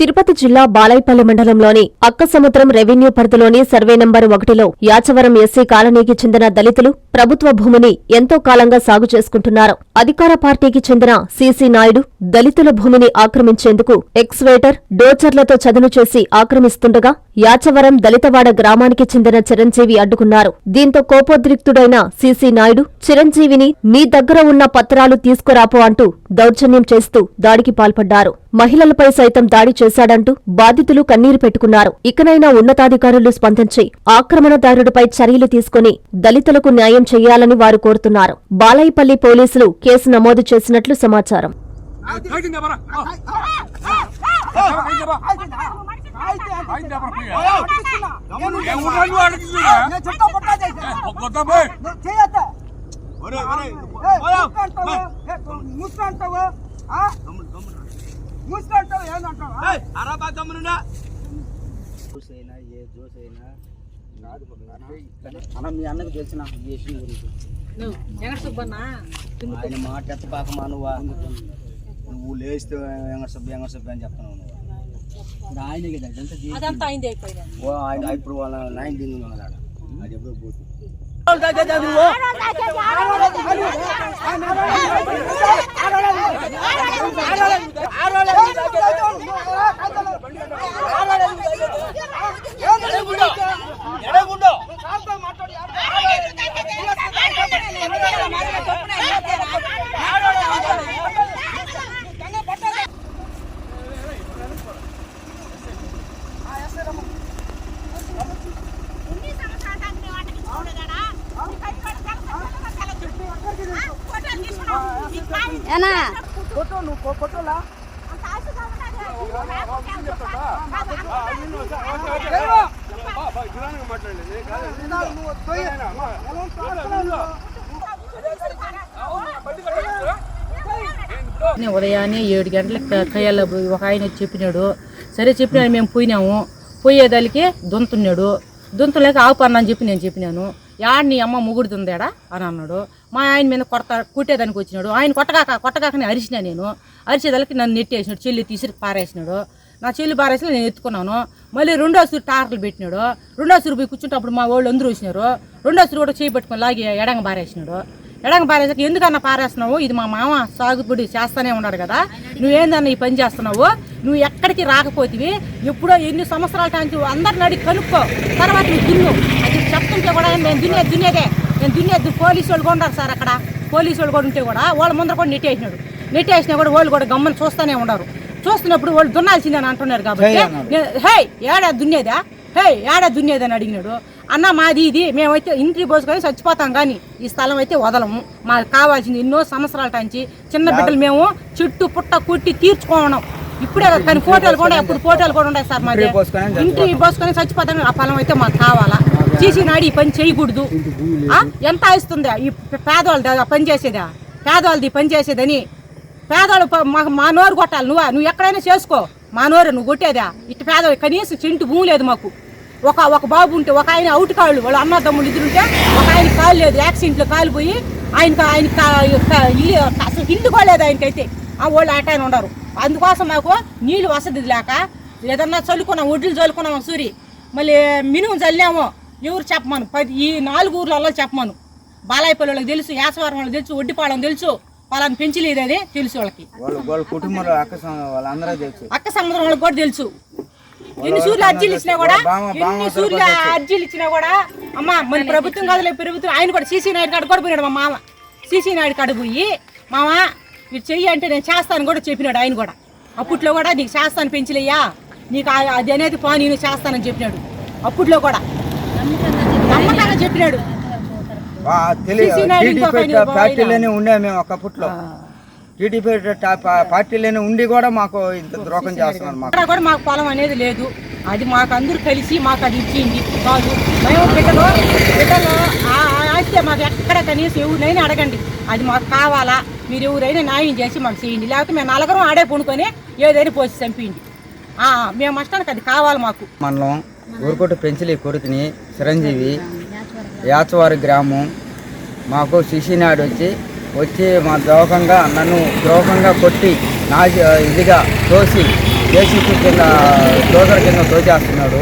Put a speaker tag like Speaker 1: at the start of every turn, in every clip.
Speaker 1: తిరుపతి జిల్లా బాలైపల్లి మండలంలోని అక్కసముద్రం రెవెన్యూ పరిధిలోని సర్వే నంబర్ ఒకటిలో యాచవరం ఎస్సీ కాలనీకి చెందిన దళితులు ప్రభుత్వ భూమిని ఎంతో కాలంగా సాగు చేసుకుంటున్నారు. అధికార పార్టీకి చెందిన సీసీ నాయుడు దళితుల భూమిని ఆక్రమించేందుకు ఎక్స్వేటర్ డోచర్లతో చదును చేసి ఆక్రమిస్తుండగా యాచవరం దళితవాడ గ్రామానికి చెందిన చిరంజీవి అడ్డుకున్నారు. దీంతో కోపోద్రిక్తుడైన సీసీ నాయుడు చిరంజీవిని నీ దగ్గర ఉన్న పత్రాలు తీసుకురాపో అంటూ దౌర్జన్యం చేస్తూ దాడికి పాల్పడ్డారు. మహిళలపై సైతం దాడి చేశాడంటూ బాధితులు కన్నీరు పెట్టుకున్నారు ఇకనైనా ఉన్నతాధికారులు స్పందించి ఆక్రమణదారుడిపై చర్యలు తీసుకుని దళితులకు న్యాయం చేయాలని వారు కోరుతున్నారు బాలయ్యపల్లి పోలీసులు కేసు నమోదు చేసినట్లు సమాచారం
Speaker 2: Fighting
Speaker 3: జ్యూస్ అయినా ఏ జ్యూస్ అయినా అన్న మీ అన్నకు తెలిసిన విషయం గురించి. ఆయన మాట ఎత్తపాకమా నువ్వు? నువ్వు లేస్తే ఎంగ సభ్య ఎంగ సభ్య అని చెప్తున్నావు నువ్వు. ఆయనే కదా ఇదంతా చేసింది.
Speaker 4: అదంతా అయింది అయిపోయింది.
Speaker 3: ఓ ఆయన ఇప్పుడు వాళ్ళ నాయన దింగు I don't know.
Speaker 5: ఏనా
Speaker 6: ఫోటో నువ్వు కొట్టులా
Speaker 4: నేను ఉదయాన్నే ఏడు గంటలకు కయ్యాల ఒక ఆయన చెప్పినాడు. సరే చెప్పినా మేము పోయినాము. పోయేదానికి దుంతున్నాడు. దుంతలేక ఆపన్నా అని చెప్పి నేను చెప్పినాను. యాడ్ నీ అమ్మ ముగుడుతుందేడా? అని అన్నాడు. మా ఆయన మీద కొడత కుట్టేదానికి వచ్చినాడు. ఆయన కొట్టగాక కొట్టగాకనే అరిచినా నేను. అరిచేదానికి నన్ను నెట్టేసినాడు చెల్లి తీసి పారేసినాడు. నా చెల్లి పారేసిన నేను ఎత్తుకున్నాను. మళ్ళీ రెండో సూరు టార్లు పెట్టినాడు. రెండో సూరు పోయి కూర్చుంటప్పుడు మా వాళ్ళు అందరూ వచ్చినారు. రెండో సూరు కూడా చేయి పట్టుకొని లాగి ఎడంగ పారేసినాడు. ఎడంగ పారేసాక ఎందుకన్నా పారేస్తున్నావు? ఇది మా మామ సాగుబడి చేస్తానే ఉన్నాడు కదా. నువ్వేందన్నా ఈ పని చేస్తున్నావు? నువ్వు ఎక్కడికి రాకపోతివి? ఎప్పుడో ఎన్ని సంవత్సరాల నుంచి అందరిని అడిగి కనుక్కో. తర్వాత నువ్వు దున్ను చెప్తుంటే కూడా నేను దున్నే దున్నేదే నేను దున్నేది పోలీసు వాళ్ళు కూడా ఉన్నారు సార్ అక్కడ. పోలీసు వాళ్ళు కూడా ఉంటే కూడా వాళ్ళ ముందర కూడా నెట్టేసినాడు. నెట్టేసినా కూడా వాళ్ళు కూడా గమ్మని చూస్తూనే ఉన్నారు చూస్తున్నప్పుడు వాళ్ళు దున్నాల్సిందని అంటున్నారు కాబట్టి నేను, హే ఏడా దున్నేదా? హే ఏడా దున్నేదని అడిగినాడు. అన్న మాది ఇది. మేమైతే ఇంటికి పోసుకొని చచ్చిపోతాం కానీ ఈ స్థలం అయితే వదలము మాకు కావాల్సింది ఎన్నో సంవత్సరాల నుంచి చిన్న బిడ్డలు మేము చుట్టూ పుట్ట కుట్టి తీర్చుకోవడం. ఇప్పుడే కాదు, కానీ ఫోటోలు కూడా అప్పుడు ఫోటోలు కూడా ఉన్నాయి సార్ మాది ఇంటికి పోసుకొని చచ్చిపోతాం ఆ పొలం అయితే మాకు కావాలా? చేసి నాడు ఈ పని చేయకూడదు? ఎంత ఇస్తుందా ఈ పేదవాళ్ళది? ఆ పని చేసేదా? పేదవాళ్ళది పని చేసేదని. పేదవాళ్ళు మా నోరు కొట్టాలి. నువ్వు? నువ్వు ఎక్కడైనా చేసుకో. మా నోరు నువ్వు కొట్టేదా? ఇటు పేదవాళ్ళు కనీసం చెంటు భూమి లేదు మాకు. ఒక ఒక బాబు ఉంటే ఒక ఆయన అవుట్ కాళ్ళు. వాళ్ళు అన్న తమ్ముడు ఇద్దరు ఉంటే ఒక ఆయన కాలు లేదు. యాక్సిడెంట్లో కాలిపోయి ఆయనకు ఆయన ఇల్లు అసలు ఇల్లు కూడా లేదు ఆయనకైతే. ఆ వాళ్ళు అట ఆయన ఉండరు. అందుకోసం మాకు నీళ్ళు వసతి లేక ఏదన్నా చల్లుకున్నాం ఒడ్లు చల్లుకున్నాం సూరి మళ్ళీ మినుము చల్లాము ఎవరు చెప్పమను. పది ఈ నాలుగు ఊర్లలో చెప్పమను. బాలాయపల్లి వాళ్ళకి తెలుసు యాసవరం వాళ్ళకి తెలుసు ఒడ్డిపాళెం తెలుసు వాళ్ళని పెంచలేదు అది తెలుసు వాళ్ళకి.
Speaker 3: అక్క
Speaker 4: సముద్రం వాళ్ళకి కూడా తెలుసు. ఎన్ని సూర్యులు అర్జీలు ఇచ్చినా కూడా ఎన్ని సూర్యులు అర్జీలు ఇచ్చినా కూడా అమ్మా మన ప్రభుత్వం కాదులే ప్రభుత్వం ఆయన కూడా సీసీ నాయుడు కాడ కూడా పోయినాడు మా మామ. సీసీ నాయుడు కాడ పోయి మామ మీరు చెయ్యి అంటే నేను చేస్తాను కూడా చెప్పినాడు ఆయన కూడా. అప్పట్లో కూడా నీకు చేస్తాను పెంచలేయ్యా నీకు అది అనేది పా నేను చేస్తానని చెప్పినాడు. అప్పట్లో కూడా నమ్మకంగా చెప్పినాడు.
Speaker 3: పార్టీలోనే ఉండే మేము ఒకప్పట్లో టీడీపీ పార్టీలోనే ఉండి కూడా మాకు ఇంత ద్రోహం చేస్తున్నారు
Speaker 4: కూడా మాకు పొలం అనేది లేదు. అది మాకు కలిసి మాకు అది ఇచ్చింది కాదు మేము బిడ్డలు బిడ్డలు ఆ ఆస్తి మాకు ఎక్కడ కనీసం ఎవరినైనా అడగండి. అది మాకు కావాలా? మీరు ఎవరైనా న్యాయం చేసి మాకు చేయండి. లేకపోతే మేము నలుగురం ఆడే కొనుక్కొని ఏదైనా పోసి చంపింది. మేము అష్టానికి అది కావాలి మాకు.
Speaker 3: మనం ఊరుకోట పెంచలి కొడుకుని చిరంజీవి యాచవారి గ్రామం. మాకు శిశినాడు వచ్చి వచ్చి మా ద్రోహంగా నన్ను ద్రోహంగా కొట్టి నా ఇదిగా తోసి
Speaker 2: జేసీపీ కింద డోజర్ కింద తోచేస్తున్నాడు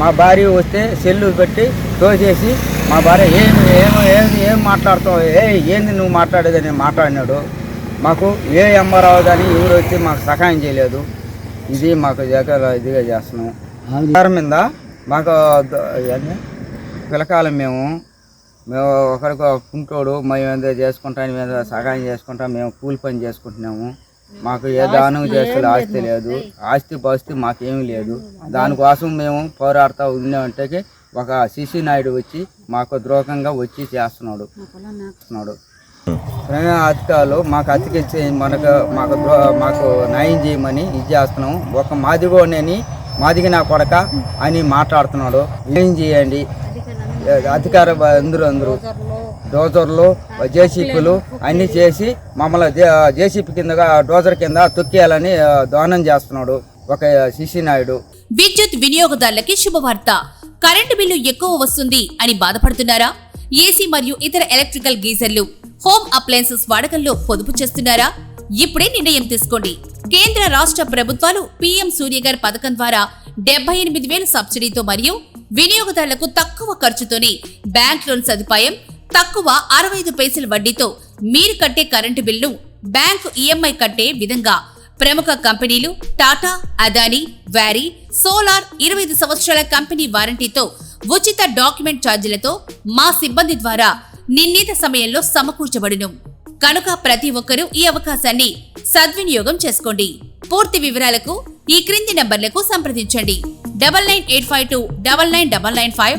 Speaker 2: మా భార్య వస్తే సెల్లు పెట్టి తోచేసి మా భార్య ఏం ఏం ఏం ఏం మాట్లాడుతావు? ఏ ఏంది నువ్వు మాట్లాడేదని మాట్లాడినాడు. మాకు ఏ ఎంఆర్ఆవు కానీ ఎవరు వచ్చి మాకు సహాయం చేయలేదు. ఇది మాకు జగ ఇదిగా చేస్తున్నాం. ఆధారం మీద మాకు? పిలకాలం మేము. మేము ఒకరికి కుంటోడు మేము ఏదో చేసుకుంటాం సహాయం చేసుకుంటాం మేము కూలి పని చేసుకుంటున్నాము. మాకు ఏ దానం చేస్తే ఆస్తి లేదు. ఆస్తి పాస్తి మాకేమీ లేదు. దానికోసం మేము పోరాడుతూ ఉన్నామంటే ఒక శిశి నాయుడు వచ్చి మాకు ద్రోహంగా వచ్చి చేస్తున్నాడు. చేస్తున్నాడు. ప్రేమ అధికారులు మాకు అతికించి మనకు మాకు ద్రో- మాకు న్యాయం చేయమని ఇది చేస్తున్నాం ఒక మాదిగోనేని మాదిగి నా కొడక అని మాట్లాడుతున్నాడు. ఏం చేయండి? అధికార అందరూ అందరూ. డోజర్లు జేసీపీలు అన్నీ చేసి మమ్మల్ని జేసీపీ కిందగా డోజర్ కింద తొక్కేయాలని ఆ, దోహనం చేస్తున్నాడు ఒక శిశి నాయుడు.
Speaker 5: విద్యుత్ వినియోగదారులకి శుభవార్త. కరెంటు బిల్లు ఎక్కువ వస్తుంది అని బాధపడుతున్నారా? ఏసీ మరియు ఇతర ఎలక్ట్రికల్ గీజర్లు హోమ్ అప్లయన్సెస్ వాడకంలో పొదుపు చేస్తున్నారా? ఇప్పుడే నిర్ణయం తీసుకోండి. కేంద్ర రాష్ట్ర ప్రభుత్వాలు పీఎం సూర్యగర్ పథకం ద్వారా డెబ్బై ఎనిమిది వేలు సబ్సిడీతో మరియు వినియోగదారులకు తక్కువ ఖర్చుతోనే బ్యాంక్ లోన్ సదుపాయం తక్కువ అరవై ఐదు పైసల వడ్డీతో మీరు కట్టే కరెంటు బిల్లు బ్యాంకు ఈఎంఐ కట్టే విధంగా. ప్రముఖ కంపెనీలు టాటా అదానీ వ్యారీ సోలార్ ఇరవై ఐదు సంవత్సరాల కంపెనీ వారంటీతో ఉచిత డాక్యుమెంట్ ఛార్జీలతో మా సిబ్బంది ద్వారా నిర్ణీత సమయంలో సమకూర్చబడును. కనుక ప్రతి ఒక్కరూ ఈ అవకాశాన్ని సద్వినియోగం చేసుకోండి. పూర్తి వివరాలకు ఈ క్రింది నంబర్లకు సంప్రదించండి. Double nine eight five two double nine double nine five